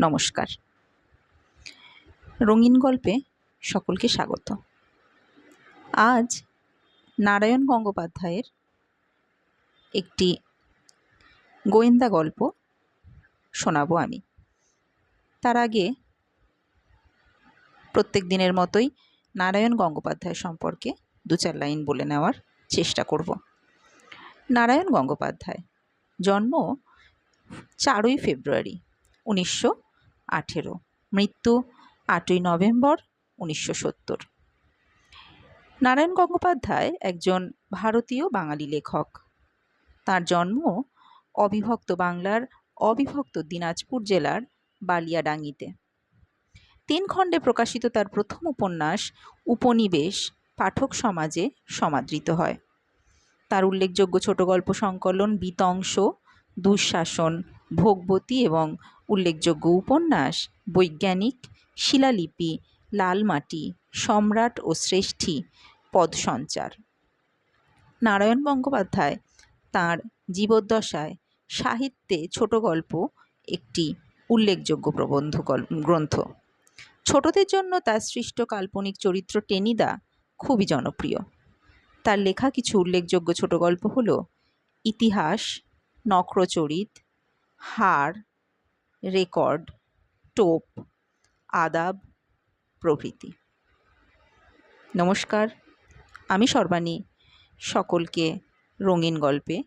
নমস্কার। রঙিন গল্পে সকলকে স্বাগত। আজ নারায়ণ গঙ্গোপাধ্যায়ের একটি গোয়েন্দা গল্প শোনাবো আমি। তার আগে প্রত্যেক দিনের মতোই নারায়ণ গঙ্গোপাধ্যায় সম্পর্কে দু চার লাইন বলে নেওয়ার চেষ্টা করব। নারায়ণ গঙ্গোপাধ্যায় জন্ম চারই ফেব্রুয়ারি উনিশশো আঠেরো। মৃত্যু আটই নভেম্বর উনিশশো সত্তর। নারায়ণ গঙ্গোপাধ্যায় একজন ভারতীয় বাঙালি লেখক। তার জন্ম অবিভক্ত বাংলার অবিভক্ত দিনাজপুর জেলার বালিয়াডাঙ্গিতে। তিন খণ্ডে প্রকাশিত তার প্রথম উপন্যাস উপনিবেশ, পাঠক সমাজে সমাদৃত হয়। তার উল্লেখযোগ্য ছোট গল্প সংকলন বিতংশ দুঃশাসন ভোগবতী এবং উল্লেখযোগ্য উপন্যাস, বৈজ্ঞানিক, শিলালিপি, লালমাটি, সম্রাট ও শ্রেষ্ঠী, পদসঞ্চার। নারায়ণ গঙ্গোপাধ্যায় তাঁর জীবদ্দশায় সাহিত্যে ছোট গল্প, একটি উল্লেখযোগ্য প্রবন্ধ গ্রন্থ। ছোটদের জন্য তার সৃষ্ট কাল্পনিক চরিত্র টেনিদা খুবই জনপ্রিয়। তার লেখা কিছু উল্লেখযোগ্য ছোট গল্প হল, ইতিহাস, নক্রচরিত হাড় রেকর্ড, টোপ, আদাব, প্রভৃতি। নমস্কার, আমি সর্বাণী। সকলকে রঙিন গল্পে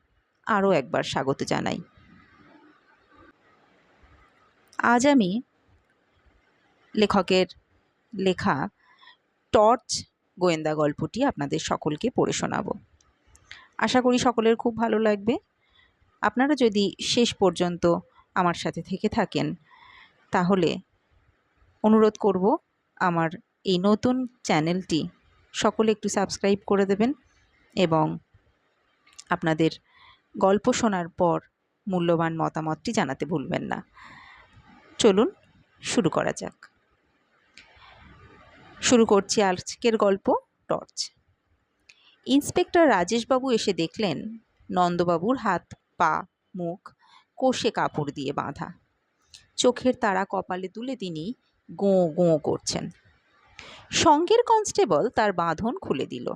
আরও একবার স্বাগত জানাই। আজ আমি লেখকের লেখা টর্চ গোয়েন্দা গল্পটি আপনাদের সকলকে পড়ে শোনাব। আশা করি সকলের খুব ভালো লাগবে। আপনারা যদি শেষ পর্যন্ত আমার সাথে থেকে থাকেন, তাহলে অনুরোধ করব আমার এই নতুন চ্যানেলটি সকলে একটু সাবস্ক্রাইব করে দেবেন এবং আপনাদের গল্প শোনার পর মূল্যবান মতামতটি জানাতে ভুলবেন না। চলুন শুরু করা যাক। শুরু করছি আজকের গল্প, টর্চ। ইন্সপেক্টর রাজেশবাবু এসে দেখলেন নন্দবাবুর হাত পা, মুখ কোষে কাপড় দিয়ে বাঁধা। চোখের তারা কপালে তুলে তিনি গোঁ গোঁ করছেন। সঙ্গের কনস্টেবল তার বাঁধন খুলে দিল।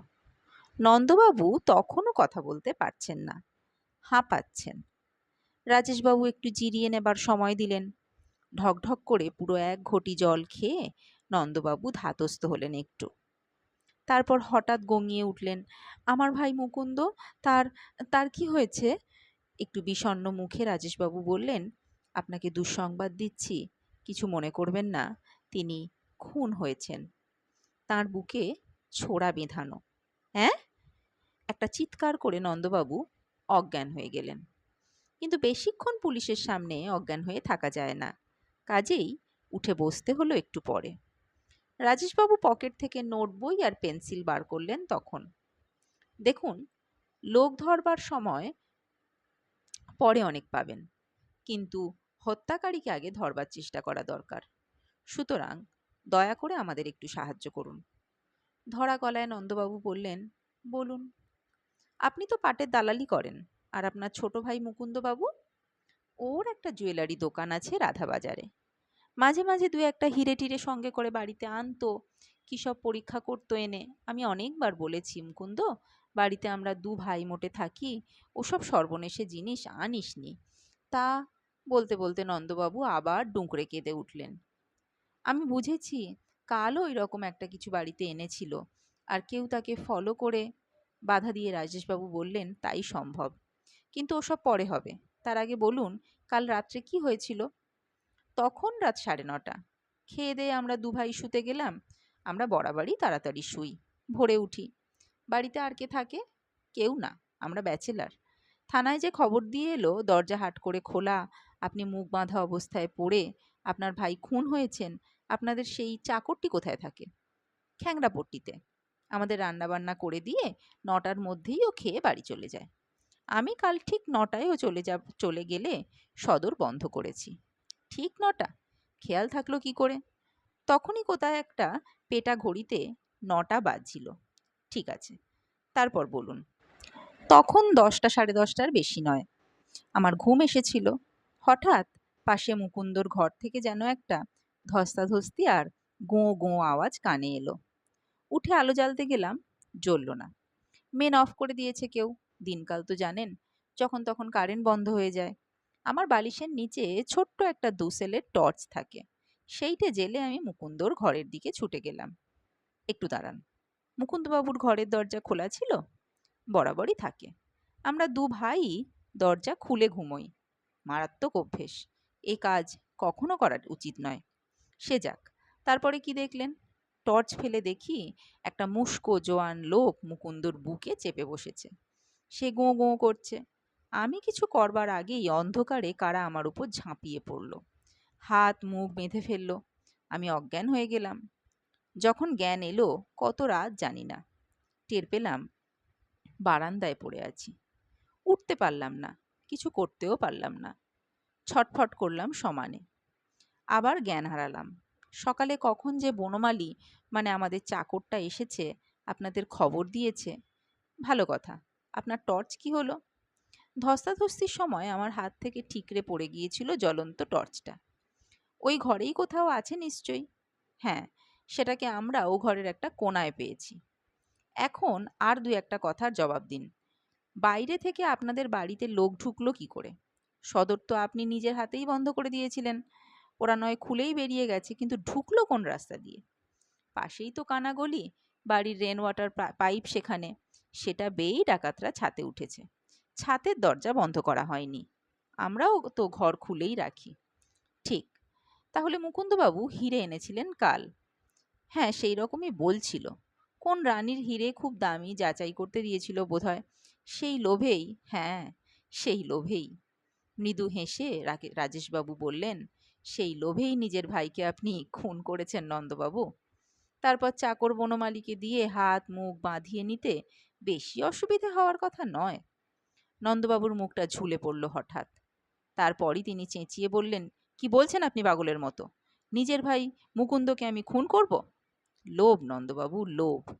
নন্দবাবু তখনও কথা বলতে পারছেন না। হাঁপাচ্ছেন। রাজেশবাবু একটু জিরিয়ে নেবার সময় দিলেন। ঢকঢক করে পুরো এক ঘটি জল খেয়ে নন্দবাবু ধাতস্থ হলেন একটু। তারপর হঠাৎ গঙিয়ে উঠলেন, আমার ভাই মুকুন্দ, তার তার কি হয়েছে? একটু বিষণ্ন মুখে রাজেশবাবু বললেন, আপনাকে দুঃসংবাদ দিচ্ছি, কিছু মনে করবেন না। তিনি খুন হয়েছেন। তার বুকে ছোড়া বেঁধানো। হ্যাঁ? একটা চিৎকার করে নন্দবাবু অজ্ঞান হয়ে গেলেন। কিন্তু বেশিক্ষণ পুলিশের সামনে অজ্ঞান হয়ে থাকা যায় না। কাজেই উঠে বসতে হলো একটু পরে। রাজেশবাবু পকেট থেকে নোট, বই আর পেন্সিল বার করলেন তখন। দেখুন, লোক ধরবার সময় পরে অনেক পাবেন। কিন্তু হত্যাকারীকে আগে ধরবার চেষ্টা করা দরকার। সুতরাং দয়া করে আমাদের একটু সাহায্য করুন। ধরা গলায় নন্দবাবু বললেন, বলুন, আপনি তো পাটের দালালি করেন, আর আপনার ছোট ভাই মুকুন্দবাবু? ওর একটা জুয়েলারি দোকান আছে রাধাবাজারে। মাঝে মাঝে দু একটা হিরে টিরে সঙ্গে করে বাড়িতে আনতো, কী সব পরীক্ষা করতো এনে। আমি অনেকবার বলেছি, মুকুন্দ বাড়িতে আমরা দু ভাই মোটে থাকি, ওসব সর্বনেশে জিনিস আনিস নি তা বলতে বলতে নন্দবাবু আবার ডুঁকরে কেঁদে উঠলেন। আমি বুঝেছি, কালও ওই রকম একটা কিছু বাড়িতে এনেছিল, আর কেউ তাকে ফলো করে বাধা দিয়ে রাজেশবাবু বললেন, তাই সম্ভব। কিন্তু ওসব পরে হবে। তার আগে বলুন, কাল রাত্রে কি হয়েছিল? তখন রাত সাড়ে নটা। খেয়ে দিয়ে আমরা দু ভাই শুতে গেলাম, আমরা বরাবরই তাড়াতাড়ি শুই। ভোরে উঠি। বাড়িতে আর কে থাকে? কেউ না, আমরা ব্যাচেলার। থানায় যে খবর দিয়ে এলো, দরজা হাট করে খোলা, আপনি মুখ বাঁধা অবস্থায় পড়ে, আপনার ভাই খুন হয়েছেন, আপনাদের সেই চাকরটি কোথায় থাকে? খ্যাংরাপট্টিতে। আমাদের রান্নাবান্না করে দিয়ে নটার মধ্যেই ও খেয়ে বাড়ি চলে যায়। আমি কাল ঠিক নটায়ও চলে যাব, চলে গেলে সদর বন্ধ করেছি। ঠিক নটা? খেয়াল থাকল কি করে? তখনই কোথায় একটা পেটা ঘড়িতে নটা বাজছিল। ঠিক আছে। তারপর বলুন, তখন দশটা সাড়ে দশটার বেশি নয়। আমার ঘুম এসেছিল। হঠাৎ পাশে মুকুন্দর ঘর থেকে যেন একটা ধস্তাধস্তি আর গোঁ গোঁ আওয়াজ কানে এলো। উঠে আলো জ্বালতে গেলাম, জ্বলল না। মেন অফ করে দিয়েছে কেউ। দিনকাল তো জানেন, যখন তখন কারেন্ট বন্ধ হয়ে যায়। আমার বালিশের নিচে ছোট্ট একটা দুসেলের টর্চ থাকে। সেইটে জেলে আমি মুকুন্দর ঘরের দিকে ছুটে গেলাম। একটু দাঁড়ান। মুকুন্দবাবুর ঘরের দরজা খোলা ছিল? বরাবরই থাকে। আমরা দু ভাই দরজা খুলে ঘুমোই। মারাত্মক অভ্যেস। এ কাজ কখনো করা উচিত নয়। সে যাক, তারপরে কি দেখলেন? টর্চ ফেলে দেখি একটা মুস্কো জোয়ান লোক মুকুন্দর বুকে চেপে বসেছে। সে গোঁ গোঁ করছে। আমি কিছু করবার আগেই অন্ধকারে কারা আমার উপর ঝাঁপিয়ে পড়ল। হাত মুখ বেঁধে ফেলল। আমি অজ্ঞান হয়ে গেলাম। যখন জ্ঞান এলো, কত রাত জানি না। টের পেলাম, বারান্দায় পড়ে আছি। উঠতে পারলাম না, কিছু করতেও পারলাম না। ছটফট করলাম সমানে। আবার জ্ঞান হারালাম। সকালে কখন যে বনমালী মানে আমাদের চাকরটা এসেছে, আপনাদের খবর দিয়েছে। ভালো কথা, আপনার টর্চ কি হলো? ধস্তাধস্তির সময় আমার হাত থেকে ঠিকরে পড়ে গিয়েছিল জ্বলন্ত টর্চটা। ওই ঘরেই কোথাও আছে নিশ্চয়ই? হ্যাঁ সেটাকে আমরা ও ঘরের একটা কোনায় পেয়েছি। এখন আর দু একটা কথার জবাব দিন। বাইরে থেকে আপনাদের বাড়িতে লোক ঢুকলো কি করে? সদর তো আপনি নিজের হাতেই বন্ধ করে দিয়েছিলেন। ওরা নয় খুলেই বেরিয়ে গেছে, কিন্তু ঢুকলো কোন রাস্তা দিয়ে? পাশেই তো কানাগলি, বাড়ির রেন ওয়াটার পাইপ সেখানে। সেটা বেয়েই ডাকাতরা ছাতে উঠেছে। ছাতের দরজা বন্ধ করা হয়নি। আমরাও তো ঘর খুলেই রাখি। ঠিক। তাহলে মুকুন্দবাবু হিরে এনেছিলেন কাল। হ্যাঁ সেই রকমই বলছিল। কোন রানীর হিরে খুব দামি যাচাই করতে দিয়েছিল বোধহয়? সেই লোভেই হ্যাঁ সেই লোভেই। মৃদু হেসে রাজেশবাবু বললেন, সেই লোভেই নিজের ভাইকে আপনি খুন করেছেন নন্দবাবু। তারপর চাকর বনমালীকে দিয়ে হাত, মুখ বাঁধিয়ে নিতে বেশি অসুবিধে হওয়ার কথা নয়। নন্দবাবুর মুখটা ঝুলে পড়ল হঠাৎ। তারপরই তিনি চেঁচিয়ে বললেন, কি বলছেন আপনি পাগলের মতো? নিজের ভাই মুকুন্দকে আমি খুন করব? লোভ, নন্দবাবু, লোভ।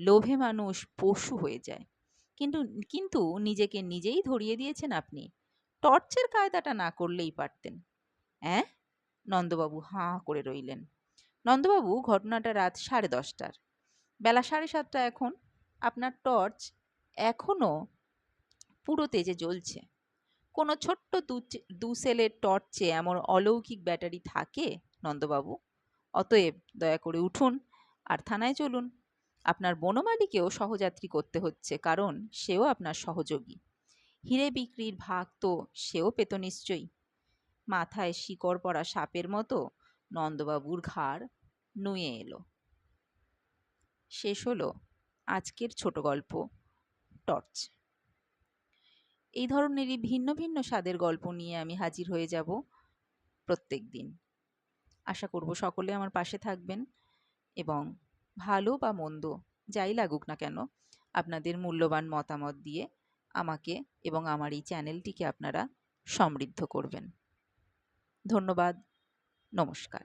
লোভে মানুষ পশু হয়ে যায়। কিন্তু কিন্তু নিজেকে নিজেই ধরিয়ে দিয়েছেন আপনি। টর্চের কায়দাটা না করলেই পারতেন। অ্যাঁ? নন্দবাবু হাঁ করে রইলেন। নন্দবাবু ঘটনাটা রাত সাড়ে দশটার। বেলা সাড়ে সাতটা এখন। আপনার টর্চ এখনও পুরো তেজে জ্বলছে। কোনো ছোট্ট দু সেলের টর্চে এমন অলৌকিক ব্যাটারি থাকে? নন্দবাবু, অতএব দয়া করে উঠুন। আর থানায় চলুন। আপনার বনমালীকেও সহযাত্রী করতে হচ্ছে, কারণ সেও আপনার সহযোগী। হিরে বিক্রির ভাগ তো সেও পেত নিশ্চয়ই। মাথায় শিকড় পড়া সাপের মতো নন্দবাবুর ঘাড় নুয়ে এলো। শেষ হলো আজকের ছোট গল্প, টর্চ। এই ধরনেরই ভিন্ন ভিন্ন স্বাদের গল্প নিয়ে আমি হাজির হয়ে যাব প্রত্যেক দিন। আশা করব সকলে আমার পাশে থাকবেন। এবং ভালো বা মন্দ, যাই লাগুক না কেন, আপনাদের মূল্যবান মতামত দিয়ে আমাকে এবং আমার এই চ্যানেলটিকে আপনারা সমৃদ্ধ করবেন। ধন্যবাদ, নমস্কার।